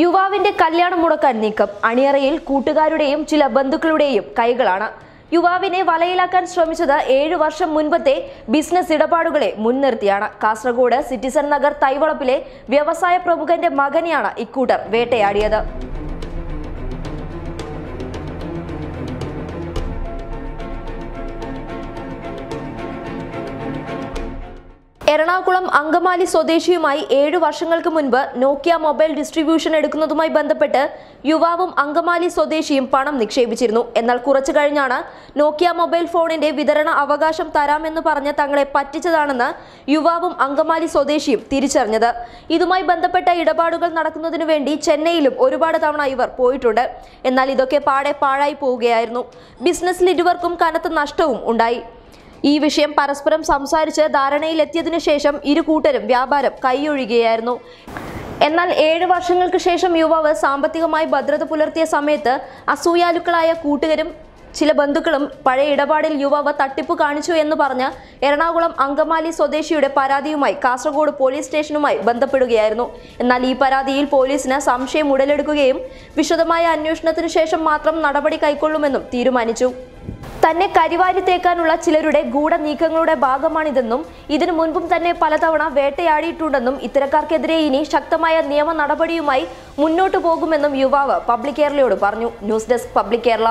യുവാവിന്റെ കല്യാണം മുടക്കാൻ നീക്കം. അണിയറയിൽ കൂട്ടുകാരുടെയും ചില ബന്ധുക്കളുടെയും കൈകളാണ്. യുവാവിനെ വലയിലാക്കാൻ ശ്രമിച്ചത് ഏഴു വർഷം മുൻപത്തെ ബിസിനസ് ഇടപാടുകളെ മുൻനിർത്തിയാണ്. കാസർഗോഡ് സിറ്റിസൺ നഗർ തൈവളപ്പിലെ വ്യവസായ പ്രമുഖന്റെ മകനെയാണ് ഇക്കൂട്ടർ വേട്ടയാടിയത്. എറണാകുളം അങ്കമാലി സ്വദേശിയുമായി ഏഴു വർഷങ്ങൾക്ക് മുൻപ് നോക്കിയ മൊബൈൽ ഡിസ്ട്രിബ്യൂഷൻ എടുക്കുന്നതുമായി ബന്ധപ്പെട്ട് യുവാവും അങ്കമാലി സ്വദേശിയും പണം നിക്ഷേപിച്ചിരുന്നു. എന്നാൽ കുറച്ചു കഴിഞ്ഞാണ് നോക്കിയ മൊബൈൽ ഫോണിന്റെ വിതരണ അവകാശം തരാമെന്ന് പറഞ്ഞ് തങ്ങളെ പറ്റിച്ചതാണെന്ന് യുവാവും അങ്കമാലി സ്വദേശിയും തിരിച്ചറിഞ്ഞത്. ഇതുമായി ബന്ധപ്പെട്ട ഇടപാടുകൾ നടക്കുന്നതിനു വേണ്ടി ചെന്നൈയിലും ഒരുപാട് തവണ ഇവർ പോയിട്ടുണ്ട്. എന്നാൽ ഇതൊക്കെ പാടെ പാഴായി പോവുകയായിരുന്നു. ബിസിനസ്സിൽ ഇരുവർക്കും കനത്ത നഷ്ടവും ഉണ്ടായി. ഈ വിഷയം പരസ്പരം സംസാരിച്ച് ധാരണയിലെത്തിയതിനു ശേഷം ഇരു കൂട്ടരും വ്യാപാരം കൈയൊഴുകുകയായിരുന്നു എന്നാൽ ഏഴ് വർഷങ്ങൾക്ക് ശേഷം യുവാവ് സാമ്പത്തികമായി ഭദ്രത പുലർത്തിയ സമയത്ത് അസൂയാലുക്കളായ കൂട്ടുകാരും ചില ബന്ധുക്കളും പഴയ ഇടപാടിൽ യുവാവ് തട്ടിപ്പ് കാണിച്ചു എന്ന് പറഞ്ഞ് എറണാകുളം അങ്കമാലി സ്വദേശിയുടെ പരാതിയുമായി കാസർഗോഡ് പോലീസ് സ്റ്റേഷനുമായി ബന്ധപ്പെടുകയായിരുന്നു. എന്നാൽ ഈ പരാതിയിൽ പോലീസിന് സംശയം ഉടലെടുക്കുകയും വിശദമായ അന്വേഷണത്തിനു ശേഷം മാത്രം നടപടി കൈക്കൊള്ളുമെന്നും തീരുമാനിച്ചു. തന്നെ കരിവാരി തേക്കാനുള്ള ചിലരുടെ ഗൂഢനീക്കങ്ങളുടെ ഭാഗമാണിതെന്നും ഇതിനു മുൻപും തന്നെ പലതവണ വേട്ടയാടിയിട്ടുണ്ടെന്നും ഇത്തരക്കാർക്കെതിരെ ഇനി ശക്തമായ നിയമ നടപടിയുമായി മുന്നോട്ടു പോകുമെന്നും യുവാവ് പബ്ലിക് കേരളയോട് പറഞ്ഞു. News desk public Kerala.